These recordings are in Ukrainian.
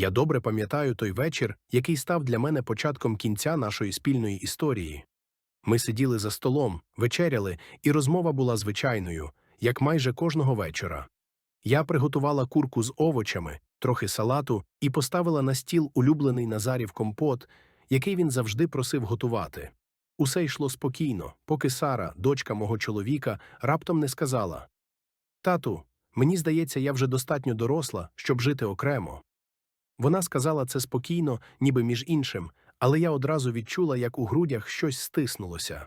Я добре пам'ятаю той вечір, який став для мене початком кінця нашої спільної історії. Ми сиділи за столом, вечеряли, і розмова була звичайною, як майже кожного вечора. Я приготувала курку з овочами, трохи салату і поставила на стіл улюблений Назарів компот, який він завжди просив готувати. Усе йшло спокійно, поки Сара, дочка мого чоловіка, раптом не сказала Тату, мені здається, я вже достатньо доросла, щоб жити окремо. Вона сказала це спокійно, ніби між іншим, але я одразу відчула, як у грудях щось стиснулося.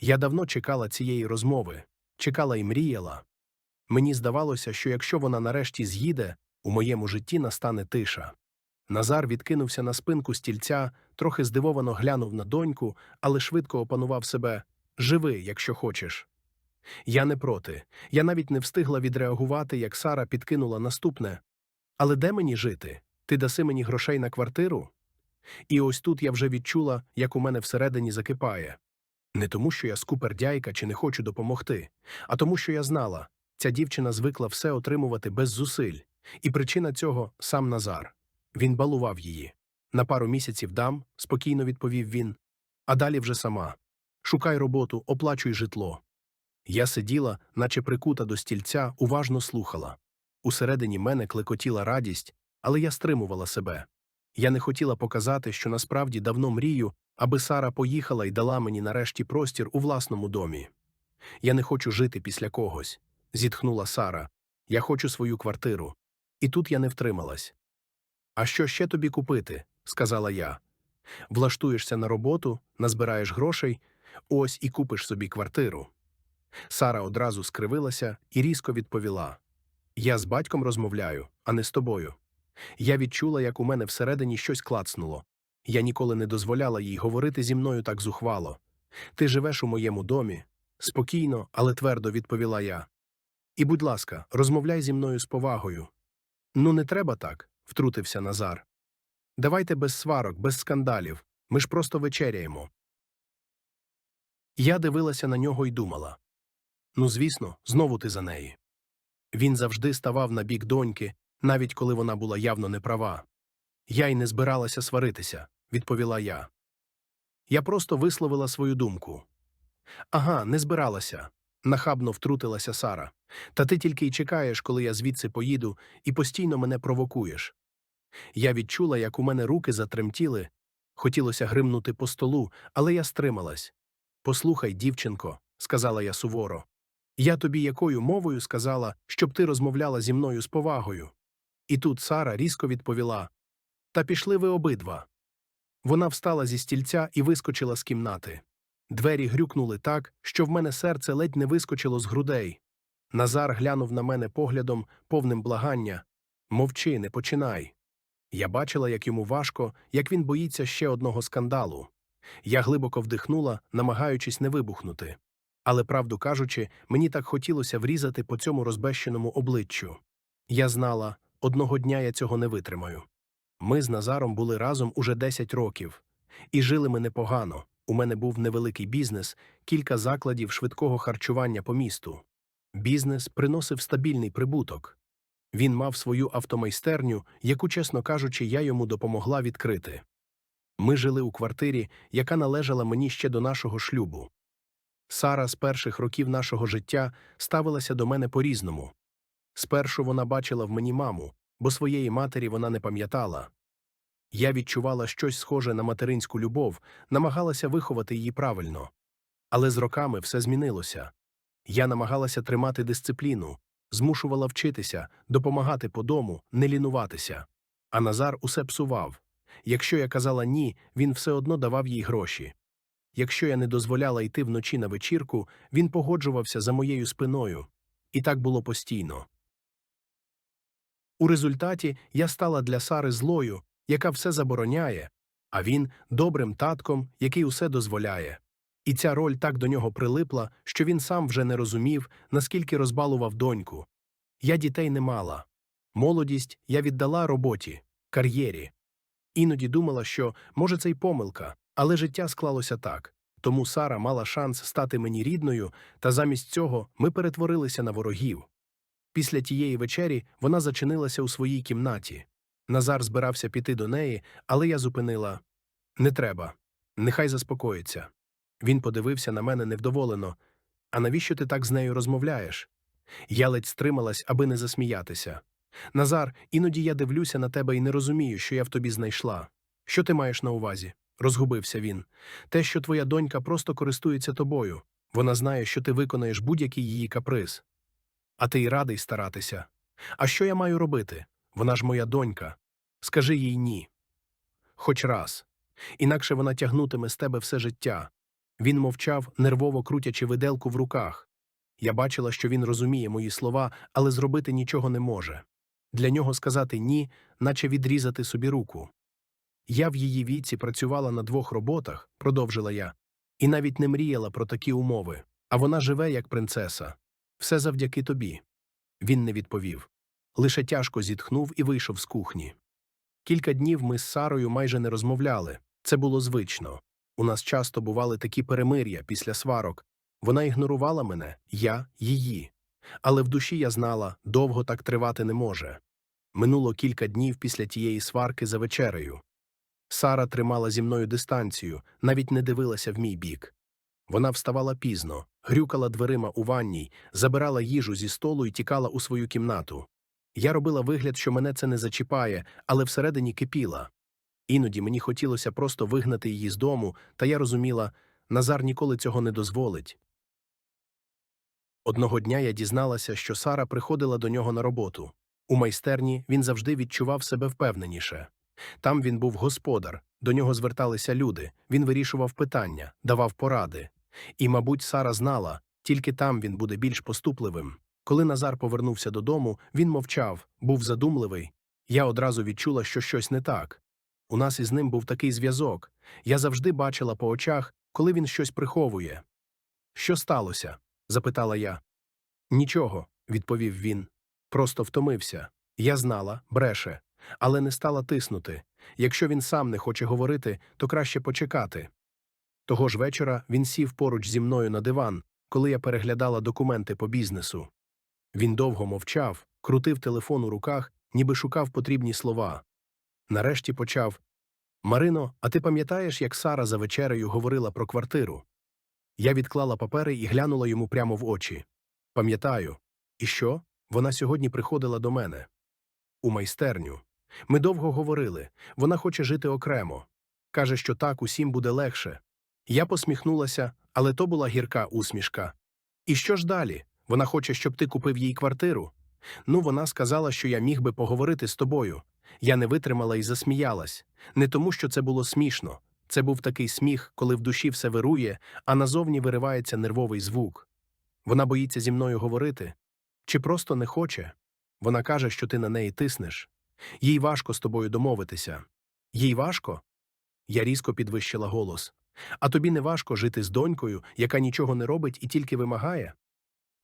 Я давно чекала цієї розмови, чекала і мріяла. Мені здавалося, що якщо вона нарешті з'їде, у моєму житті настане тиша. Назар відкинувся на спинку стільця, трохи здивовано глянув на доньку, але швидко опанував себе Живи, якщо хочеш. Я не проти. Я навіть не встигла відреагувати, як Сара підкинула наступне. Але де мені жити? Ти даси мені грошей на квартиру? І ось тут я вже відчула, як у мене всередині закипає. Не тому, що я скупердяйка чи не хочу допомогти, а тому, що я знала, ця дівчина звикла все отримувати без зусиль, і причина цього сам Назар. Він балував її. На пару місяців дам, спокійно відповів він, а далі вже сама. Шукай роботу, оплачуй житло. Я сиділа, наче прикута до стільця, уважно слухала. Усередині мене клекотіла радість, але я стримувала себе. Я не хотіла показати, що насправді давно мрію, аби Сара поїхала і дала мені нарешті простір у власному домі. Я не хочу жити після когось, зітхнула Сара. Я хочу свою квартиру. І тут я не втрималась. А що ще тобі купити? сказала я. Влаштуєшся на роботу, назбираєш грошей, ось і купиш собі квартиру. Сара одразу скривилася і різко відповіла Я з батьком розмовляю, а не з тобою. Я відчула, як у мене всередині щось клацнуло. Я ніколи не дозволяла їй говорити зі мною так зухвало. Ти живеш у моєму домі. Спокійно, але твердо відповіла я. І, будь ласка, розмовляй зі мною з повагою. Ну, не треба так, втрутився Назар. Давайте без сварок, без скандалів. Ми ж просто вечеряємо. Я дивилася на нього і думала ну, звісно, знову ти за неї. Він завжди ставав на бік доньки, навіть коли вона була явно неправа. Я й не збиралася сваритися, відповіла я. Я просто висловила свою думку. Ага, не збиралася. нахабно втрутилася Сара. Та ти тільки й чекаєш, коли я звідси поїду, і постійно мене провокуєш. Я відчула, як у мене руки затремтіли. Хотілося гримнути по столу, але я стрималась. Послухай, дівчинко, сказала я суворо. Я тобі якою мовою сказала, щоб ти розмовляла зі мною з повагою. І тут Сара різко відповіла Та пішли ви обидва. Вона встала зі стільця і вискочила з кімнати. Двері грюкнули так, що в мене серце ледь не вискочило з грудей. Назар глянув на мене поглядом, повним благання Мовчи, не починай. Я бачила, як йому важко, як він боїться ще одного скандалу. Я глибоко вдихнула, намагаючись не вибухнути. Але, правду кажучи, мені так хотілося врізати по цьому розбещеному обличчю. Я знала, одного дня я цього не витримаю. Ми з Назаром були разом уже 10 років, і жили ми непогано. У мене був невеликий бізнес, кілька закладів швидкого харчування по місту. Бізнес приносив стабільний прибуток. Він мав свою автомайстерню, яку, чесно кажучи, я йому допомогла відкрити. Ми жили у квартирі, яка належала мені ще до нашого шлюбу. Сара з перших років нашого життя ставилася до мене по-різному. Спершу вона бачила в мені маму, бо своєї матері вона не пам'ятала. Я відчувала щось схоже на материнську любов, намагалася виховати її правильно. Але з роками все змінилося. Я намагалася тримати дисципліну, змушувала вчитися, допомагати по дому, не лінуватися. А Назар усе псував. Якщо я казала ні, він все одно давав їй гроші. Якщо я не дозволяла йти вночі на вечірку, він погоджувався за моєю спиною. І так було постійно. У результаті я стала для Сари злою, яка все забороняє, а він добрим татком, який усе дозволяє. І ця роль так до нього прилипла, що він сам вже не розумів, наскільки розбалував доньку. Я дітей не мала. Молодість я віддала роботі, кар'єрі. Іноді думала, що, може, це й помилка, але життя склалося так. Тому Сара мала шанс стати мені рідною, та замість цього ми перетворилися на ворогів. Після тієї вечері вона зачинилася у своїй кімнаті. Назар збирався піти до неї, але я зупинила не треба. Нехай заспокоїться. Він подивився на мене невдоволено. А навіщо ти так з нею розмовляєш? Я ледь стрималась, аби не засміятися. Назар, іноді я дивлюся на тебе і не розумію, що я в тобі знайшла. Що ти маєш на увазі? розгубився він. Те, що твоя донька просто користується тобою. Вона знає, що ти виконаєш будь-який її каприз. А ти й радий старатися. А що я маю робити? Вона ж моя донька. Скажи їй ні. Хоч раз. Інакше вона тягнутиме з тебе все життя. Він мовчав, нервово крутячи виделку в руках. Я бачила, що він розуміє мої слова, але зробити нічого не може. Для нього сказати ні, наче відрізати собі руку. Я в її віці працювала на двох роботах, продовжила я, і навіть не мріяла про такі умови. А вона живе як принцеса. Все завдяки тобі. Він не відповів. Лише тяжко зітхнув і вийшов з кухні. Кілька днів ми з Сарою майже не розмовляли. Це було звично. У нас часто бували такі перемир'я після сварок. Вона ігнорувала мене, я її. Але в душі я знала, довго так тривати не може. Минуло кілька днів після тієї сварки за вечерею. Сара тримала зі мною дистанцію, навіть не дивилася в мій бік. Вона вставала пізно, грюкала дверима у ванній, забирала їжу зі столу і тікала у свою кімнату. Я робила вигляд, що мене це не зачіпає, але всередині кипіла. Іноді мені хотілося просто вигнати її з дому, та я розуміла, Назар ніколи цього не дозволить. Одного дня я дізналася, що Сара приходила до нього на роботу. У майстерні він завжди відчував себе впевненіше. Там він був господар, до нього зверталися люди, він вирішував питання, давав поради. І, мабуть, Сара знала, тільки там він буде більш поступливим. Коли Назар повернувся додому, він мовчав, був задумливий. Я одразу відчула, що щось не так. У нас із ним був такий зв'язок. Я завжди бачила по очах, коли він щось приховує. Що сталося? запитала я. Нічого, відповів він. Просто втомився. Я знала, бреше, але не стала тиснути. Якщо він сам не хоче говорити, то краще почекати. Того ж вечора він сів поруч зі мною на диван, коли я переглядала документи по бізнесу. Він довго мовчав, крутив телефон у руках, ніби шукав потрібні слова. Нарешті почав Марино, а ти пам'ятаєш, як Сара за вечерею говорила про квартиру? Я відклала папери і глянула йому прямо в очі. Пам'ятаю. І що? Вона сьогодні приходила до мене. У майстерню. Ми довго говорили. Вона хоче жити окремо. Каже, що так усім буде легше. Я посміхнулася, але то була гірка усмішка. І що ж далі? Вона хоче, щоб ти купив їй квартиру. Ну, вона сказала, що я міг би поговорити з тобою. Я не витримала і засміялась. Не тому, що це було смішно. Це був такий сміх, коли в душі все вирує, а назовні виривається нервовий звук. Вона боїться зі мною говорити. Чи просто не хоче? Вона каже, що ти на неї тиснеш. Їй важко з тобою домовитися. Їй важко? Я різко підвищила голос. А тобі не важко жити з донькою, яка нічого не робить і тільки вимагає?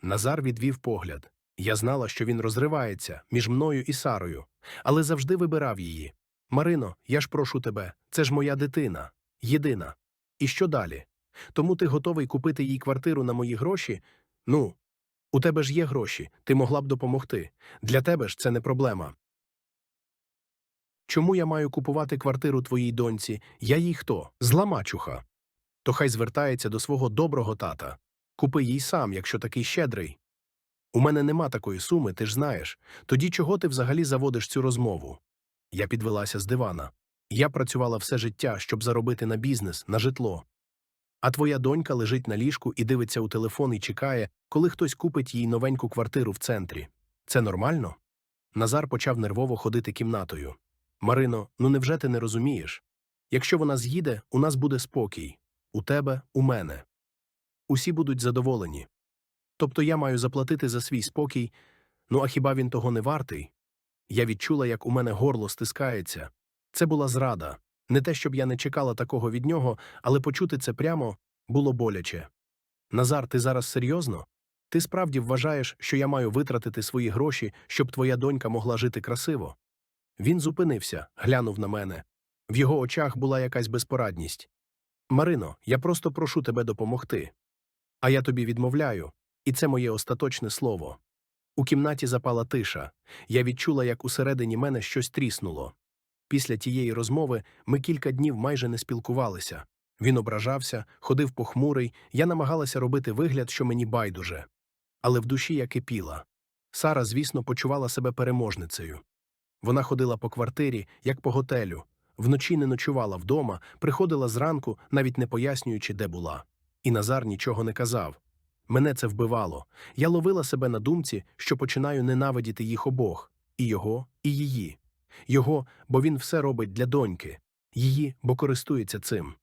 Назар відвів погляд. Я знала, що він розривається між мною і Сарою, але завжди вибирав її. Марино, я ж прошу тебе, це ж моя дитина, єдина. І що далі? Тому ти готовий купити їй квартиру на мої гроші? Ну, у тебе ж є гроші, ти могла б допомогти. Для тебе ж це не проблема. Чому я маю купувати квартиру твоїй доньці? Я їй хто? Зла мачуха. То хай звертається до свого доброго тата. Купи їй сам, якщо такий щедрий. У мене нема такої суми, ти ж знаєш. Тоді чого ти взагалі заводиш цю розмову? Я підвелася з дивана. Я працювала все життя, щоб заробити на бізнес, на житло. А твоя донька лежить на ліжку і дивиться у телефон і чекає, коли хтось купить їй новеньку квартиру в центрі. Це нормально? Назар почав нервово ходити кімнатою. Марино, ну невже ти не розумієш? Якщо вона з'їде, у нас буде спокій. У тебе, у мене. Усі будуть задоволені. Тобто я маю заплатити за свій спокій, ну а хіба він того не вартий? Я відчула, як у мене горло стискається. Це була зрада. Не те, щоб я не чекала такого від нього, але почути це прямо було боляче. Назар, ти зараз серйозно? Ти справді вважаєш, що я маю витратити свої гроші, щоб твоя донька могла жити красиво? Він зупинився, глянув на мене. В його очах була якась безпорадність. Марино, я просто прошу тебе допомогти. А я тобі відмовляю, і це моє остаточне слово. У кімнаті запала тиша. Я відчула, як усередині мене щось тріснуло. Після тієї розмови ми кілька днів майже не спілкувалися. Він ображався, ходив похмурий, я намагалася робити вигляд, що мені байдуже. Але в душі я кипіла. Сара, звісно, почувала себе переможницею. Вона ходила по квартирі, як по готелю, вночі не ночувала вдома, приходила зранку, навіть не пояснюючи, де була. І Назар нічого не казав. Мене це вбивало. Я ловила себе на думці, що починаю ненавидіти їх обох і його, і її. Його, бо він все робить для доньки, її, бо користується цим.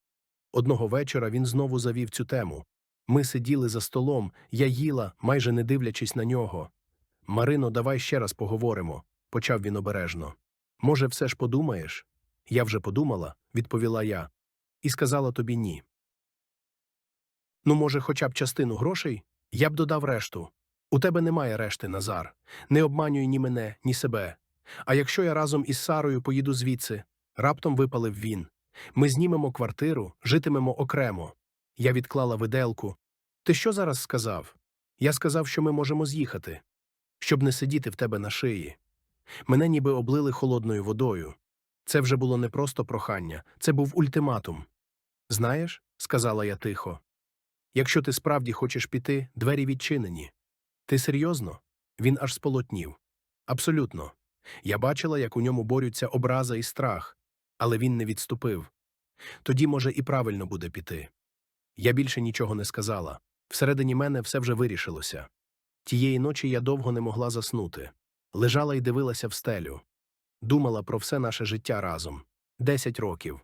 Одного вечора він знову завів цю тему. Ми сиділи за столом, я їла, майже не дивлячись на нього. Марино, давай ще раз поговоримо, почав він обережно. Може, все ж подумаєш? Я вже подумала, відповіла я, і сказала тобі ні. Ну, може, хоча б частину грошей? Я б додав решту. У тебе немає решти, Назар. Не обманюй ні мене, ні себе. А якщо я разом із Сарою поїду звідси, раптом випалив він. Ми знімемо квартиру, житимемо окремо. Я відклала виделку. Ти що зараз сказав? Я сказав, що ми можемо з'їхати, щоб не сидіти в тебе на шиї. Мене ніби облили холодною водою. Це вже було не просто прохання, це був ультиматум. Знаєш, сказала я тихо, якщо ти справді хочеш піти, двері відчинені. Ти серйозно? Він аж сполотнів. Абсолютно. Я бачила, як у ньому борються образа і страх, але він не відступив. Тоді, може, і правильно буде піти. Я більше нічого не сказала. Всередині мене все вже вирішилося. Тієї ночі я довго не могла заснути. Лежала і дивилася в стелю. Думала про все наше життя разом. Десять років.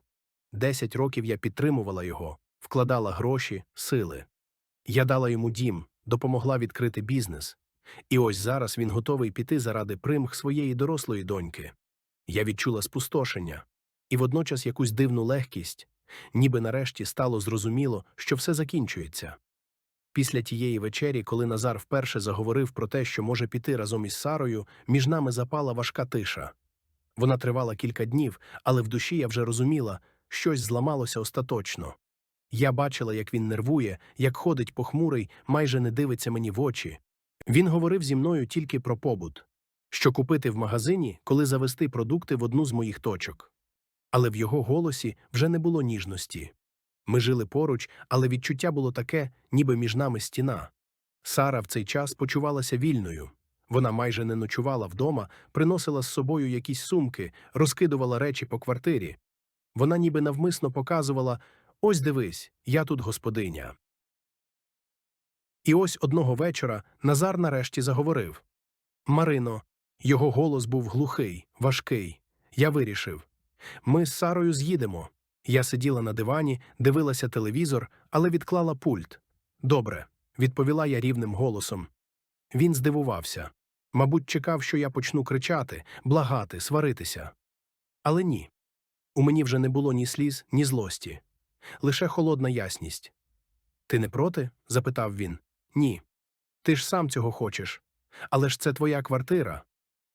Десять років я підтримувала його, вкладала гроші, сили. Я дала йому дім, допомогла відкрити бізнес. І ось зараз він готовий піти заради примх своєї дорослої доньки. Я відчула спустошення і водночас якусь дивну легкість, ніби нарешті стало зрозуміло, що все закінчується. Після тієї вечері, коли Назар вперше заговорив про те, що може піти разом із Сарою, між нами запала важка тиша. Вона тривала кілька днів, але в душі я вже розуміла, щось зламалося остаточно. Я бачила, як він нервує, як ходить похмурий, майже не дивиться мені в очі. Він говорив зі мною тільки про побут, що купити в магазині, коли завести продукти в одну з моїх точок. Але в його голосі вже не було ніжності. Ми жили поруч, але відчуття було таке, ніби між нами стіна. Сара в цей час почувалася вільною. Вона майже не ночувала вдома, приносила з собою якісь сумки, розкидувала речі по квартирі. Вона ніби навмисно показувала ось дивись, я тут господиня. І ось одного вечора Назар нарешті заговорив Марино, його голос був глухий, важкий. Я вирішив ми з Сарою з'їдемо. Я сиділа на дивані, дивилася телевізор, але відклала пульт. Добре, відповіла я рівним голосом. Він здивувався. Мабуть, чекав, що я почну кричати, благати, сваритися. Але ні. У мені вже не було ні сліз, ні злості. Лише холодна ясність. Ти не проти? запитав він. Ні. Ти ж сам цього хочеш. Але ж це твоя квартира.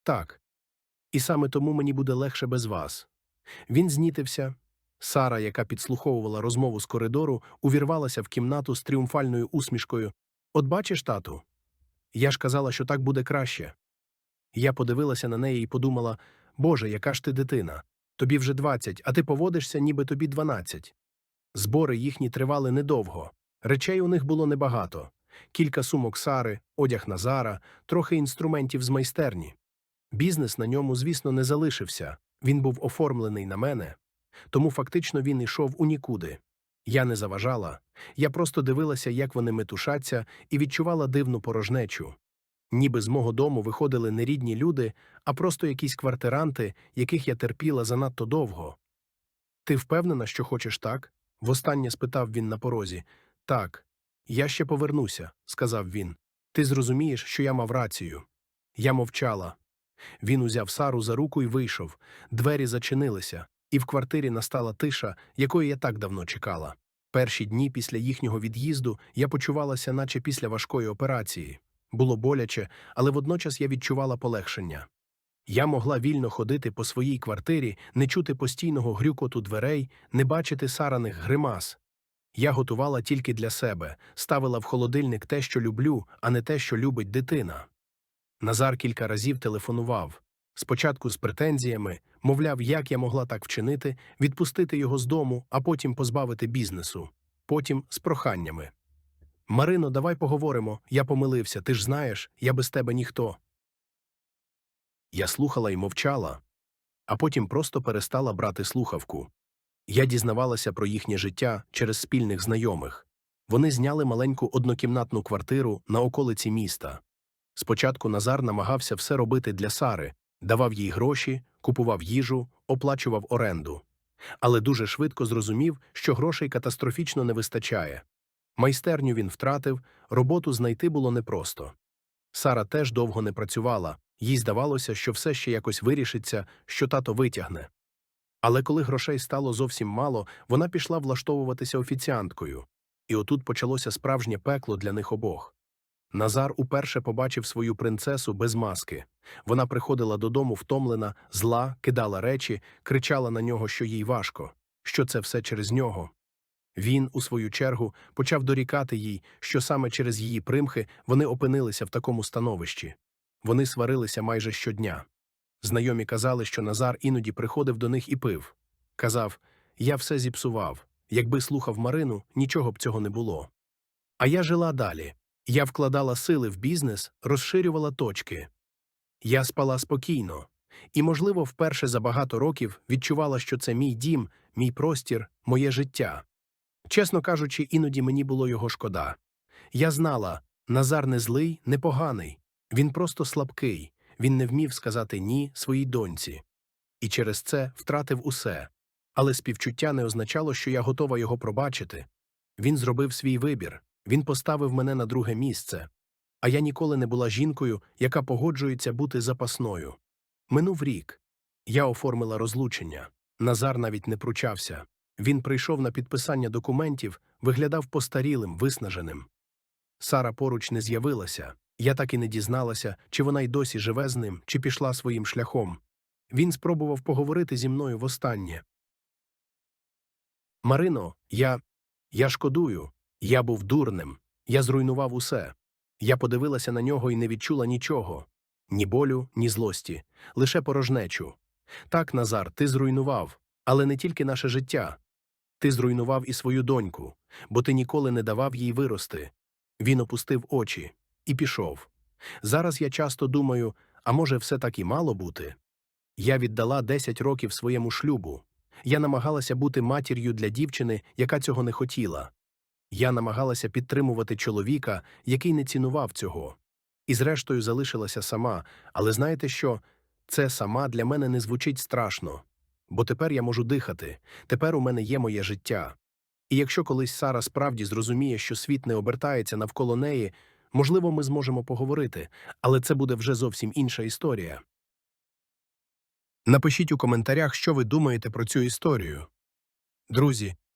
Так. І саме тому мені буде легше без вас. Він знітився. Сара, яка підслуховувала розмову з коридору, увірвалася в кімнату з тріумфальною усмішкою. От бачиш, тату? Я ж казала, що так буде краще. Я подивилася на неї і подумала Боже, яка ж ти дитина? Тобі вже двадцять, а ти поводишся, ніби тобі дванадцять. Збори їхні тривали недовго. Речей у них було небагато кілька сумок Сари, одяг Назара, трохи інструментів з майстерні. Бізнес на ньому, звісно, не залишився. Він був оформлений на мене, тому фактично він йшов у нікуди. Я не заважала, я просто дивилася, як вони метушаться, і відчувала дивну порожнечу. Ніби з мого дому виходили не рідні люди, а просто якісь квартиранти, яких я терпіла занадто довго. Ти впевнена, що хочеш так? востаннє спитав він на порозі. Так, я ще повернуся, сказав він. Ти зрозумієш, що я мав рацію. Я мовчала. Він узяв Сару за руку і вийшов. Двері зачинилися, і в квартирі настала тиша, якої я так давно чекала. Перші дні після їхнього від'їзду я почувалася, наче після важкої операції. Було боляче, але водночас я відчувала полегшення. Я могла вільно ходити по своїй квартирі, не чути постійного грюкоту дверей, не бачити сараних гримас. Я готувала тільки для себе, ставила в холодильник те, що люблю, а не те, що любить дитина. Назар кілька разів телефонував. Спочатку з претензіями, мовляв, як я могла так вчинити, відпустити його з дому, а потім позбавити бізнесу. Потім з проханнями. Марино, давай поговоримо. Я помилився. Ти ж знаєш, я без тебе ніхто. Я слухала і мовчала, а потім просто перестала брати слухавку. Я дізнавалася про їхнє життя через спільних знайомих. Вони зняли маленьку однокімнатну квартиру на околиці міста. Спочатку Назар намагався все робити для Сари, давав їй гроші, купував їжу, оплачував оренду. Але дуже швидко зрозумів, що грошей катастрофічно не вистачає. Майстерню він втратив, роботу знайти було непросто. Сара теж довго не працювала, їй здавалося, що все ще якось вирішиться, що тато витягне. Але коли грошей стало зовсім мало, вона пішла влаштовуватися офіціанткою. І отут почалося справжнє пекло для них обох. Назар уперше побачив свою принцесу без маски. Вона приходила додому втомлена, зла, кидала речі, кричала на нього, що їй важко, що це все через нього. Він, у свою чергу, почав дорікати їй, що саме через її примхи вони опинилися в такому становищі. Вони сварилися майже щодня. Знайомі казали, що Назар іноді приходив до них і пив. Казав Я все зіпсував. Якби слухав Марину, нічого б цього не було. А я жила далі. Я вкладала сили в бізнес, розширювала точки. Я спала спокійно. І, можливо, вперше за багато років відчувала, що це мій дім, мій простір, моє життя. Чесно кажучи, іноді мені було його шкода. Я знала, Назар не злий, не поганий. Він просто слабкий, він не вмів сказати ні своїй доньці. І через це втратив усе. Але співчуття не означало, що я готова його пробачити. Він зробив свій вибір, він поставив мене на друге місце. А я ніколи не була жінкою, яка погоджується бути запасною. Минув рік. Я оформила розлучення. Назар навіть не пручався. Він прийшов на підписання документів, виглядав постарілим, виснаженим. Сара поруч не з'явилася. Я так і не дізналася, чи вона й досі живе з ним, чи пішла своїм шляхом. Він спробував поговорити зі мною востаннє. Марино, я. я шкодую. Я був дурним. Я зруйнував усе. Я подивилася на нього і не відчула нічого ні болю, ні злості, лише порожнечу. Так, Назар, ти зруйнував, але не тільки наше життя. Ти зруйнував і свою доньку, бо ти ніколи не давав їй вирости. Він опустив очі і пішов. Зараз я часто думаю, а може, все так і мало бути? Я віддала 10 років своєму шлюбу. Я намагалася бути матір'ю для дівчини, яка цього не хотіла. Я намагалася підтримувати чоловіка, який не цінував цього. І зрештою залишилася сама, але знаєте що? Це сама для мене не звучить страшно. Бо тепер я можу дихати, тепер у мене є моє життя. І якщо колись Сара справді зрозуміє, що світ не обертається навколо неї, можливо, ми зможемо поговорити, але це буде вже зовсім інша історія. Напишіть у коментарях, що ви думаєте про цю історію. Друзі,